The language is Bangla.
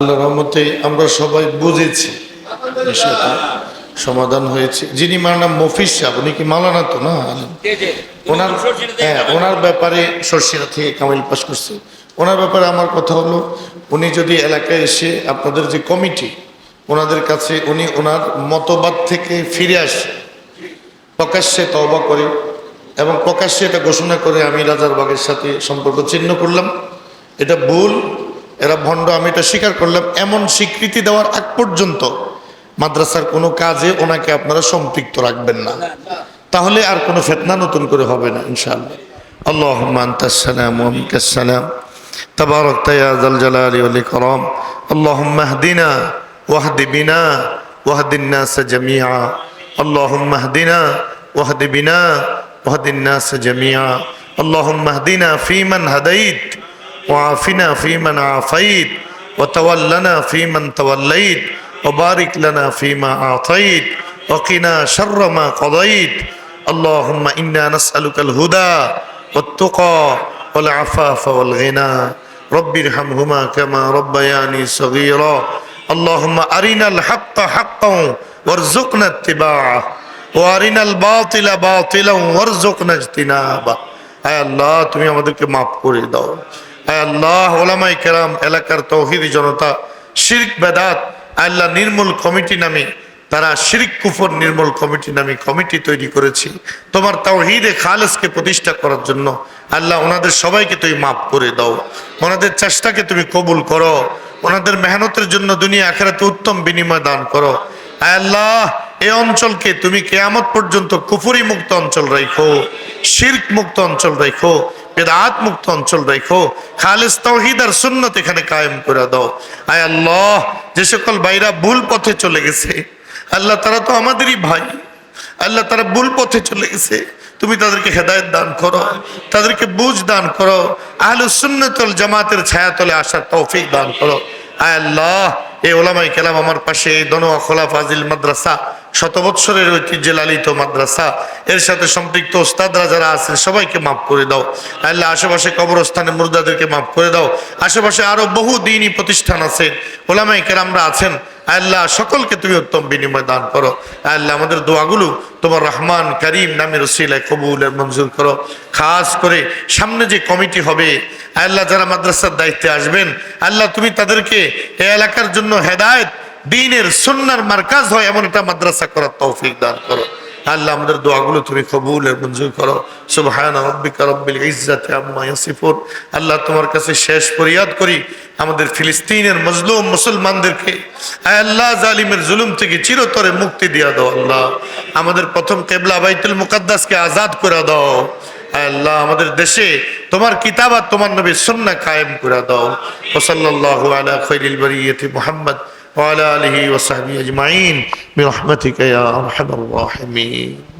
আল্লাহ রহমতে আমরা সবাই বুঝেছি। বিষয়টা সমাধান হয়েছে। যিনি মার নাম মফিস সাহেব উনি কি মালানা তো না? ওনার হ্যাঁ ওনার ব্যাপারে সর্ষিরা থেকে কামিল পাস করছে। ওনার ব্যাপারে আমার কথা হলো উনি যদি এলাকায় এসে আপনাদের যে কমিটি ওনাদের কাছে উনি ওনার মতবাদ থেকে ফিরে আসে প্রকাশ্যে তওবা করে এবং প্রকাশ্যে এটা ঘোষণা করে আমি রাজারবাগের সাথে সম্পর্ক চিহ্ন করলাম। এটা ভুল এরা ভণ্ড আমি এটা স্বীকার করলাম এমন স্বীকৃতি দেওয়ার আগ পর্যন্ত মাদ্রাসার কোনো কাজে ওনাকে আপনারা সম্পৃক্ত রাখবেন না তাহলে আর কোনো ফেতনা নতুন করে হবে না ইনশাআল্লাহ আল্লাহ আন্তাসালাম ওয়ামিকাসালাম تباركت يا ذا الجلال والإكرام اللهم اهدنا واهد بنا واهد الناس جميعا اللهم اهدنا واهد بنا واهد الناس جميعا اللهم اهدنا فيمن هديت وعافنا فيمن عافيت وتولنا فيمن توليت وبارك لنا فيما أعطيت وقنا شر ما قضيت اللهم إنا نسألك الهدى والتقى والعفاف والغنى رب ارحمهما كما ربياني صغيرا اللهم أرنا الحق حقا وارزقنا اتباعه وأرنا الباطل باطلا وارزقنا اجتنابه আয় আল্লাহ তুমি আমাদেরকে মাফ করে দাও আয় আল্লাহ ওলামাই কেরাম, এলাকার তৌহিদি জনতা, শিরক বেদাত, আল্লাহ নির্মূল কমিটি নামে, তারা শিরিক কুফর নির্মূল কমিটি নামে কমিটি তৈরি করেছি। তোমার তাওহিদে খালেসকে প্রতিষ্ঠা করার জন্য আল্লাহ ওনাদের সবাইকে তুমি মাফ করে দাও। ওনাদের চেষ্টাকে তুমি কবুল করো। ওনাদের মেহনতের জন্য দুনিয়া আখেরাতে উত্তম বিনিময় দান করো। আল্লাহ, এ অঞ্চলকে তুমি কেয়ামত পর্যন্ত কুফুরি মুক্ত অঞ্চল রাখো শির্ক মুক্ত অঞ্চল রাখো বেদাত মুক্ত অঞ্চল রাখো। খালেস তৌহিদ আর সুন্নত এখানে কায়েম করে দাও। আয় আল্লাহ, যে সকল ভাইরা ভুল পথে চলে গেছে, আল্লাহ তারা তো আমাদেরই ভাই। আল্লাহ তারা ভুল পথে চলে গেছে, তুমি তাদেরকে হেদায়ত দান করো, তাদেরকে বুঝ দান করো আহলে সুন্নতল জামাতের ছায়াতলে আসার তৌফিক দান করো। আয় আল্লাহ এই ওলামাই কেলাম আমার পাশে, এই দনোয়া খোলা ফাজিল মাদ্রাসা শত বৎসরের ঐতিহ্যে লালিত মাদ্রাসা। এর সাথে সম্পৃক্ত ওস্তাদরা যারা আছেন, সবাইকে মাফ করে দাও। আল্লাহ আশেপাশে কবরস্থানে মুর্দাদেরকে মাফ করে দাও। আশেপাশে আরও বহু দিনই প্রতিষ্ঠান আছে। ওলামাই কেরামরা আছেন। আল্লাহ সকলকে তুমি উত্তম বিনিময় দান করো। আল্লাহ আমাদের দোয়াগুলো তোমার রহমান করিম নামের রসিলায় কবুলের মঞ্জুর করো। খাস করে সামনে যে কমিটি হবে, আল্লাহ যারা মাদ্রাসার দায়িত্বে আসবেন, আল্লাহ তুমি তাদেরকে এ এলাকার জন্য হেদায়েত দিনের সুন্নার মার্কাজ হয় এমন একটা মাদ্রাসা করার তৌফিক দান করো। আল্লাহ, আমাদের দোয়াগুলো তুমি কবুল মঞ্জুর করো। সুবহান রব্বিকা রব্বিল আম্মা আল্লাহ, তোমার কাছে শেষ ফরিয়াদ করি। আমাদের ফিলিস্তিনের মজলুম মুসলমানদেরকে আল্লাহ, জালিমের জুলুম থেকে চিরতরে মুক্তি দিয়া দাও, আল্লাহ। আমাদের প্রথম কেবলা বাইতুল মুকাদ্দাসকে আজাদ করে দাও। আল্লাহ, আমাদের দেশে তোমার কিতাব আর তোমার নবী সুন্নাহ কায়েম করে দাও। ওয়া সাল্লাল্লাহু আলা বারিয়াতি মুহাম্মদ। وعلى آله وصحبه أجمعين برحمتك يا أرحم الراحمين.